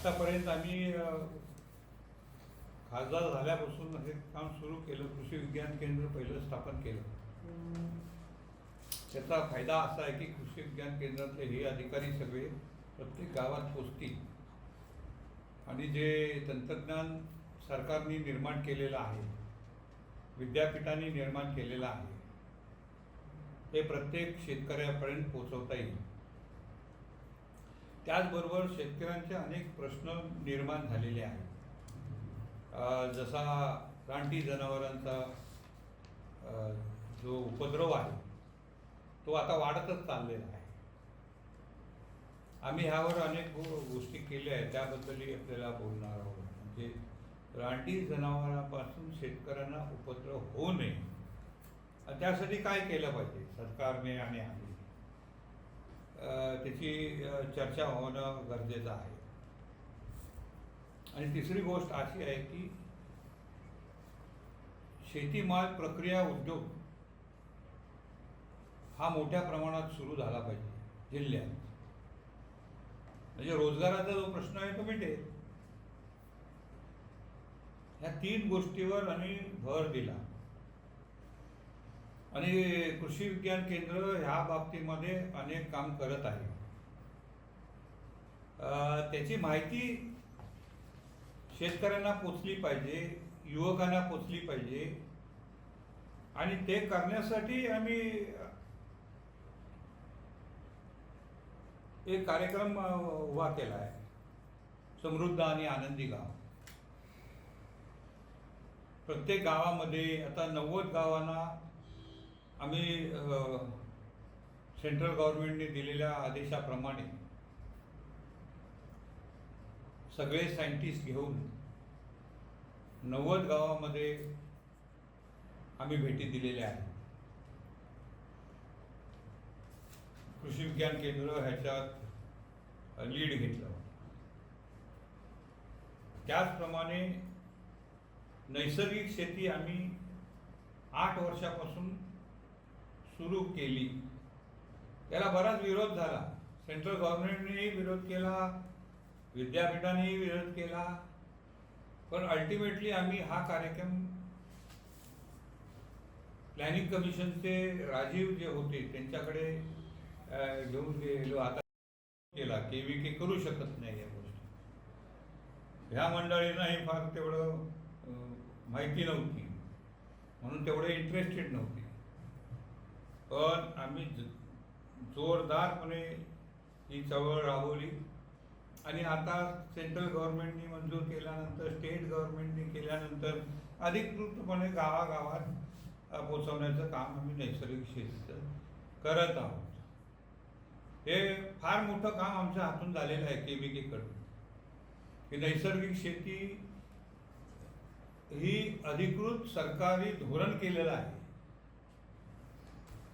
आत्तापर्यंत आम्ही खासदार झाल्यापासून हे काम सुरू केलं. कृषी विज्ञान केंद्र पहिलं स्थापन केलं. त्याचा फायदा असा आहे की कृषी विज्ञान केंद्रातले हे अधिकारी सगळे प्रत्येक गावात पोचतील. आणि जे तंत्रज्ञान सरकारने निर्माण केलेलं आहे विद्यापीठांनी निर्माण केलेलं आहे हे प्रत्येक शेतकऱ्यापर्यंत पोचवता येईल. त्याचबरोबर शेतकऱ्यांचे अनेक प्रश्न निर्माण झालेले आहेत. जसा रानटी जनावरांचा जो उपद्रव आहे तो आता वाढतच चाललेला आहे. आम्ही ह्यावर अनेक गोष्टी केल्या आहेत त्याबद्दलही आपल्याला बोलणार आहोत. म्हणजे रानटी जनावरांपासून शेतकऱ्यांना उपद्रव होऊ नये. त्यासाठी काय केलं पाहिजे? सरकारने आणि आम्ही? त्याची चर्चा होणं गरजेचं आहे. आणि तिसरी गोष्ट अशी आहे की शेतीमाल प्रक्रिया उद्योग हा मोठ्या प्रमाणात सुरू झाला पाहिजे जिल्ह्यात. म्हणजे रोजगाराचा जो प्रश्न आहे तो मिटेल ह्या तीन गोष्टीवर आम्ही भर दिला. आणि कृषी विज्ञान केंद्र ह्या बाबतीमध्ये अनेक काम करत आहे. त्याची माहिती शेतकऱ्यांना पोचली पाहिजे युवकांना पोचली पाहिजे. आणि ते करण्यासाठी आम्ही एक कार्यक्रम उभा केला आहे. समृद्ध आणि आनंदी गाव. प्रत्येक गावामध्ये आता नव्वद गावांना आम्ही सेंट्रल गव्हर्नमेंटने दिलेल्या आदेशाप्रमाणे सगळे सायंटिस्ट घेऊन नव्वद गावामध्ये आम्ही भेटी दिलेल्या आहेत. कृषी विज्ञान केंद्र ह्याच्यात लीड घेतलं. त्याचप्रमाणे नैसर्गिक शेती आम्ही आठ वर्षापासून सुरू केली. त्याला बराच विरोध झाला. सेंट्रल गव्हर्नमेंटनेही विरोध केला. विद्यापीठानेही विरोध केला. पण अल्टिमेटली आम्ही हा कार्यक्रम प्लॅनिंग कमिशनचे राजीव जे होते त्यांच्याकडे घेऊन गेलो. आता केला. के व्ही के करू शकत नाही या गोष्टी. ह्या मंडळींनाही फार तेवढं माहिती नव्हती. म्हणून तेवढे इंटरेस्टेड नव्हते. पण आम्ही जोरदारपणे ही चळवळ राबवली. आणि आता सेंट्रल गव्हर्नमेंटनी मंजूर केल्यानंतर स्टेट गव्हर्नमेंटनी केल्यानंतर अधिकृतपणे गावागावात पोचवण्याचं काम आम्ही नैसर्गिक शेतीचं करत आहोत. हे फार मोठं काम आमच्या हातून झालेलं आहे के बी की नैसर्गिक शेती ही अधिकृत सरकारी धोरण केलेलं आहे.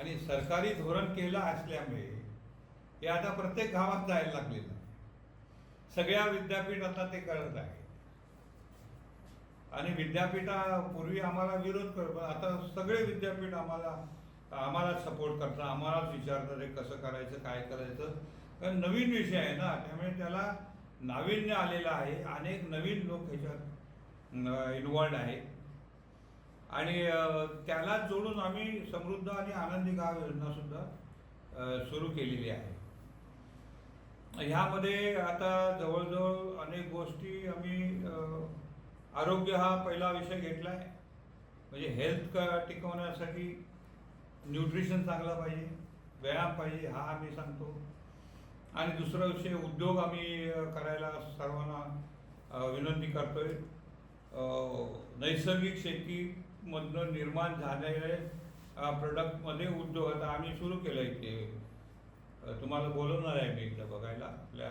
आणि सरकारी धोरण केलं असल्यामुळे हे आता प्रत्येक गावात जायला लागलेलं सगळ्या विद्यापीठ आता ते करत आहे आणि विद्यापीठापूर्वी आम्हाला विरोध करत आता सगळे विद्यापीठ आम्हाला आम्हाला सपोर्ट करतात. आम्हालाच विचारतात हे कसं करायचं काय करायचं? कारण नवीन विषय आहे ना त्यामुळे त्याला नाविन्य आलेलं आहे. अनेक नवीन लोक ह्याच्यात इन्वॉल्ड आहेत. आणि त्याला जोडून आम्ही समृद्ध आणि आनंदी गाव योजना सुद्धा सुरू केलेली आहे. ह्यामध्ये आता जवळजवळ अनेक गोष्टी आम्ही आरोग्य हा पहिला विषय घेतला आहे म्हणजे हेल्थ क टिकवण्यासाठी न्यूट्रिशन चांगलं पाहिजे व्यायाम पाहिजे हा आम्ही सांगतो. आणि दुसरा विषय उद्योग आम्ही करायला सर्वांना विनंती करतोय. नैसर्गिक नैसर्गिक मधनं निर्माण झालेले प्रोडक्टमध्ये उद्योग आता आम्ही सुरू केलं आहे ते तुम्हाला बोलवणार आहे मी एकदा बघायला आपल्या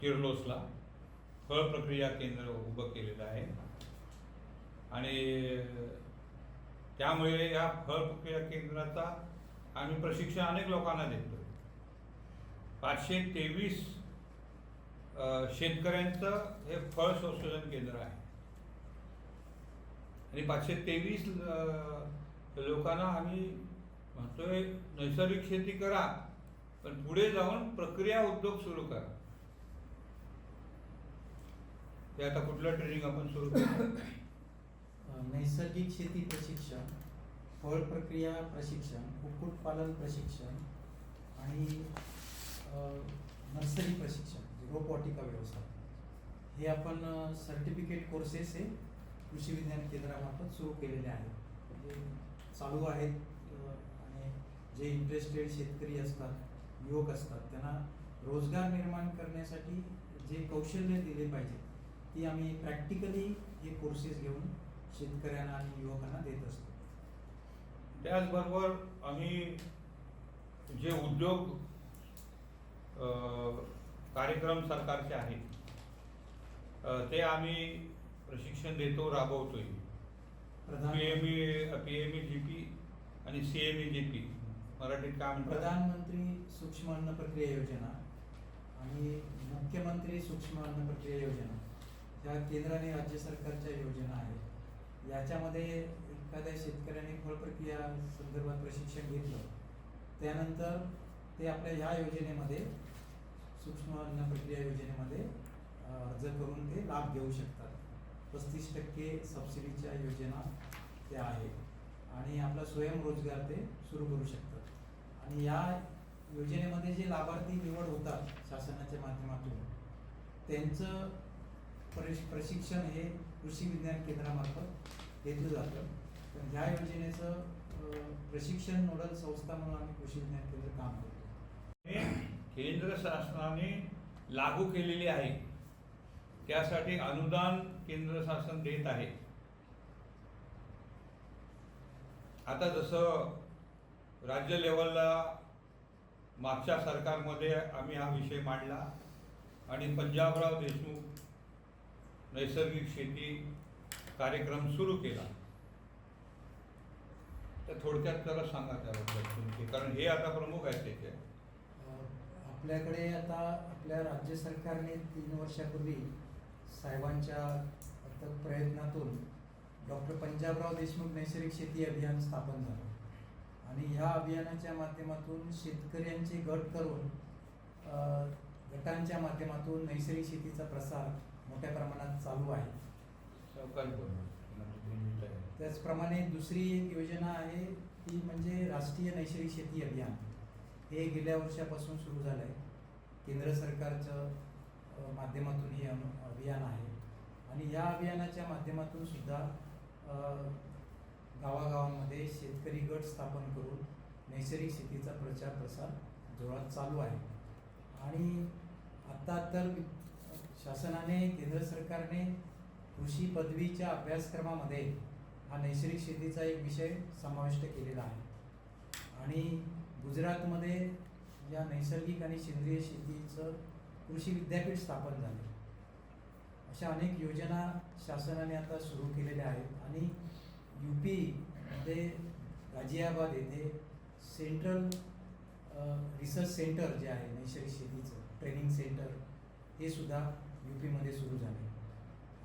किर्लोसला. फळ प्रक्रिया केंद्र उभं केलेलं आहे. आणि त्यामुळे या फळ प्रक्रिया केंद्राचा आम्ही प्रशिक्षण अनेक लोकांना देतो. पाचशे तेवीस शेतकऱ्यांचं हे फळ संशोधन केंद्र आहे. आणि पाचशे तेवीस लोकांना आम्ही म्हणतोय नैसर्गिक शेती करा पण पुढे जाऊन प्रक्रिया उद्योग सुरू करा. ते आता कुठलं ट्रेनिंग आपण सुरू अ, नैसर्गिक शेती प्रशिक्षण फळ प्रक्रिया प्रशिक्षण कुक्कुटपालन प्रशिक्षण आणि नर्सरी प्रशिक्षण रोपवाटिका व्यवस्थापन. हे आपण सर्टिफिकेट कोर्सेस हे कृषी विज्ञान केंद्रामार्फत सुरू केलेले आहेत. म्हणजे चालू आहेत आणि जे इंटरेस्टेड शेतकरी असतात युवक असतात त्यांना रोजगार निर्माण करण्यासाठी जे कौशल्य दिले पाहिजे ती आम्ही प्रॅक्टिकली हे कोर्सेस घेऊन शेतकऱ्यांना आणि युवकांना देत असतो. त्याचबरोबर आम्ही जे उद्योग कार्यक्रम सरकारचे आहेत ते आम्ही प्रशिक्षण देतो राबवतोय. प्रधान P M E P M E G P आणि C M E G P. मराठीत काय म्हणतात? प्रधानमंत्री सूक्ष्म अन्न प्रक्रिया योजना आणि मुख्यमंत्री सूक्ष्म अन्न प्रक्रिया योजना ह्या केंद्र आणि राज्य सरकारच्या योजना आहेत. याच्यामध्ये एखाद्या शेतकऱ्याने फळ प्रक्रिया संदर्भात प्रशिक्षण घेतलं त्यानंतर ते आपल्या ह्या योजनेमध्ये सूक्ष्म अन्न प्रक्रिया योजनेमध्ये अर्ज करून ते लाभ घेऊ शकतात. पस्तीस टक्के सबसिडीच्या योजना त्या आहेत. आणि आपला स्वयंरोजगार ते सुरू करू शकतात. आणि या योजनेमध्ये जे लाभार्थी निवड होतात शासनाच्या माध्यमातून त्यांचं प्रश प्रशिक्षण हे कृषी विज्ञान केंद्रामार्फत घेतलं जातं. पण ह्या योजनेचं प्रशिक्षण नोडल संस्था म्हणून आम्ही कृषी विज्ञान केंद्र काम करतो. हे केंद्र शासनाने लागू केलेली आहे. त्यासाठी अनुदान केंद्र शासन देत आहे. आता जसं राज्य लेवलला मागच्या सरकारमध्ये आम्ही हा विषय मांडला आणि पंजाबराव देशमुख नैसर्गिक शेती कार्यक्रम सुरू केला. तर थोडक्यात त्याला सांगा त्याबद्दल तुमचे कारण हे आता प्रमुख आहेत त्याचे. आपल्याकडे आता आपल्या राज्य सरकारने तीन वर्षापूर्वी साहेबांच्या अथक प्रयत्नातून डॉक्टर पंजाबराव देशमुख नैसर्गिक शेती अभियान स्थापन झालं. आणि ह्या अभियानाच्या माध्यमातून शेतकऱ्यांचे गट करून गटांच्या माध्यमातून नैसर्गिक शेतीचा प्रसार मोठ्या प्रमाणात चालू आहे. त्याचप्रमाणे दुसरी एक योजना आहे ती म्हणजे राष्ट्रीय नैसर्गिक शेती अभियान. हे गेल्या वर्षापासून सुरू झालं आहे केंद्र सरकारचं माध्यमातून हे अभियान आहे. आणि या अभियानाच्या माध्यमातून सुद्धा गावागावांमध्ये शेतकरी गट स्थापन करून नैसर्गिक शेतीचा प्रचार प्रसार जोरात चालू आहे. आणि आत्ता तर शासनाने केंद्र सरकारने कृषी पदवीच्या अभ्यासक्रमामध्ये हा नैसर्गिक शेतीचा एक विषय समाविष्ट केलेला आहे. आणि गुजरातमध्ये या नैसर्गिक आणि सेंद्रिय शेतीचं कृषी विद्यापीठ स्थापन झाले. अशा अनेक योजना शासनाने आता सुरू केलेल्या आहेत आणि यू पीमध्ये गाझियाबाद येथे सेंट्रल रिसर्च सेंटर जे आहे नैसर्गिक शेतीचं ट्रेनिंग सेंटर हे सुद्धा यू पीमध्ये सुरू झाले.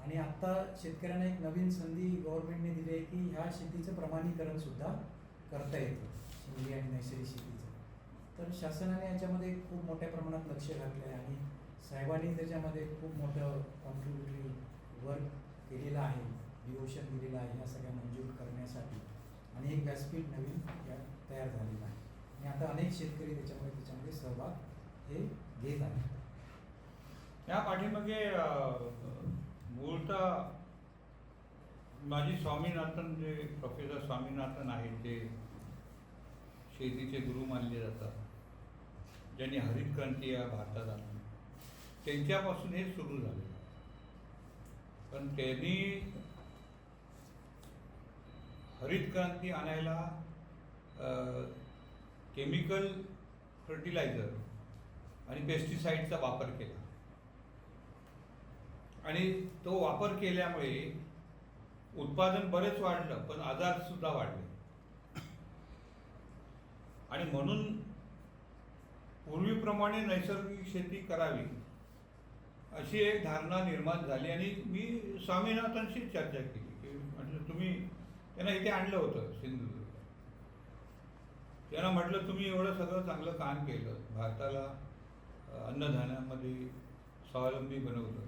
आणि आत्ता शेतकऱ्यांना एक नवीन संधी गव्हर्नमेंटने दिली आहे की ह्या शेतीचं प्रमाणीकरणसुद्धा करता येतं. सेंद्रिय आणि नैसर्गिक शेती. तर शासनाने याच्यामध्ये खूप मोठ्या प्रमाणात लक्ष घातलं आहे आणि साहेबांनी त्याच्यामध्ये खूप मोठं कॉन्ट्रीब्युटरी वर्क केलेलं आहे. डिओशन दिलेलं आहे. ह्या सगळ्या मंजूर करण्यासाठी. आणि एक व्यासपीठ नवीन या तयार झालेलं आहे. आणि आता अनेक शेतकरी त्याच्यामध्ये त्याच्यामध्ये सहभाग हे घेत आहेत. या पाठीमागे मूळतः माझी स्वामीनाथन जे प्रोफेसर स्वामीनाथन आहेत ते शेतीचे गुरु मानले जातात. ज्यांनी हरित क्रांती या भारतात आणली. त्यांच्यापासून हे सुरू झाले. पण त्यांनी हरित क्रांती आणायला केमिकल फर्टिलायझर आणि पेस्टिसाईडचा वापर केला. आणि तो वापर केल्यामुळे उत्पादन बरेच वाढलं पण आजार सुद्धा वाढले. आणि म्हणून पूर्वीप्रमाणे नैसर्गिक शेती करावी अशी एक धारणा निर्माण झाली आणि मी स्वामीनाथांशी चर्चा केली की म्हटलं तुम्ही त्यांना इथे आणलं होतं सिंधुदुर्ग. त्यांना म्हटलं तुम्ही एवढं सगळं चांगलं काम केलं भारताला अन्नधान्यामध्ये स्वावलंबी बनवलं.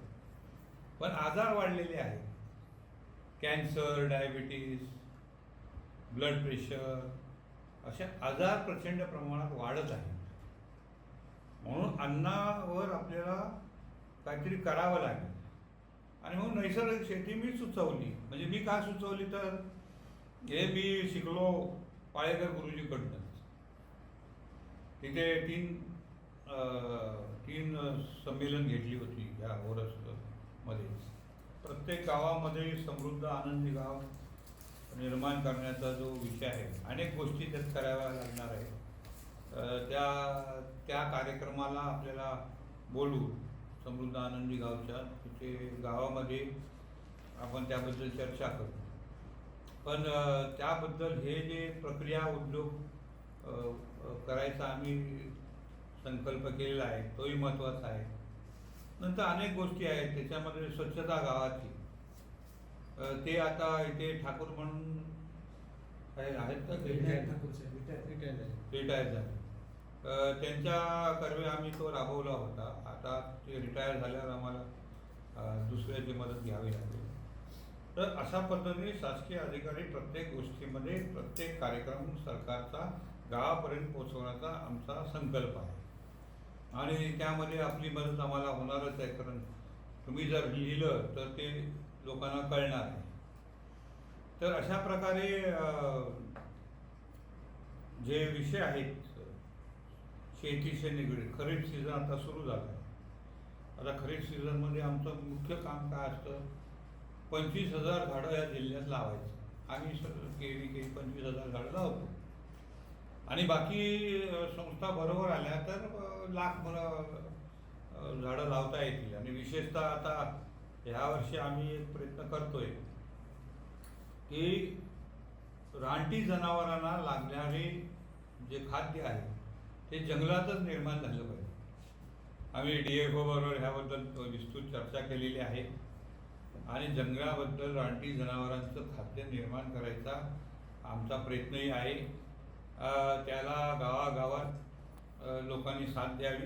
पण आजार वाढलेले आहेत. कॅन्सर डायबिटीस ब्लड प्रेशर असे आजार प्रचंड प्रमाणात वाढत आहेत म्हणून अन्नावर आपल्याला काहीतरी करावं लागेल. आणि म्हणून नैसर्गिक शेती मी सुचवली. म्हणजे मी का सुचवली तर? हे मी शिकलो पाळेकर गुरुजीकडनं. तिथे तीन तीन संमेलन घेतली होती या मध्ये प्रत्येक गावामध्ये समृद्ध आनंदी गाव. निर्माण करण्याचा जो विषय आहे अनेक गोष्टी त्यात कराव्या लागणार आहे त्या त्या कार्यक्रमाला आपल्याला बोलू समृद्ध आनंदी गावच्या तिथे गावामध्ये आपण त्याबद्दल चर्चा करू. पण त्याबद्दल हे जे प्रक्रिया उद्योग करायचा आम्ही संकल्प केलेला आहे तोही महत्त्वाचा आहे. नंतर अनेक गोष्टी आहेत त्याच्यामध्ये स्वच्छता गावाची. ते आता इथे ठाकूर म्हणून आहेत का. रिटायर झाले. त्यांच्या कर्वे आम्ही तो राबवला होता. आता ते रिटायर झाल्यावर आम्हाला दुसऱ्याची मदत घ्यावी लागेल. तर अशा पद्धतीने शासकीय अधिकारी प्रत्येक गोष्टीमध्ये प्रत्येक कार्यक्रम सरकारचा गावापर्यंत पोहोचवण्याचा आमचा संकल्प आहे. आणि त्यामध्ये आपली मदत आम्हाला होणारच आहे. कारण तुम्ही जर लिहिलं तर ते लोकांना कळणार आहे तर अशा प्रकारे जे विषय आहेत शेतीशी निगडीत खरीप सीझन आता सुरू झाला आहे. आता खरीप सीझनमध्ये आमचं मुख्य काम काय असतं? पंचवीस हजार झाडं या जिल्ह्यात लावायचं. आम्ही केवी केळी केळी पंचवीस हजार झाडं लावतो. आणि बाकी संस्था बरोबर आल्या तर लाख मला झाडं लावता येतील. आणि विशेषतः आता ह्यावर्षी आम्ही एक प्रयत्न करतोय की रानटी जनावरांना लागणारे जे खाद्य आहे ते जंगलातच निर्माण झालं पाहिजे. आम्ही डी एफ ओबरोबर ह्याबद्दल विस्तृत चर्चा केलेली आहे. आणि जंगलाबद्दल रानटी जनावरांचं खाद्य निर्माण करायचा आमचा प्रयत्नही आहे. त्याला गावागावात लोकांनी साथ द्यावी.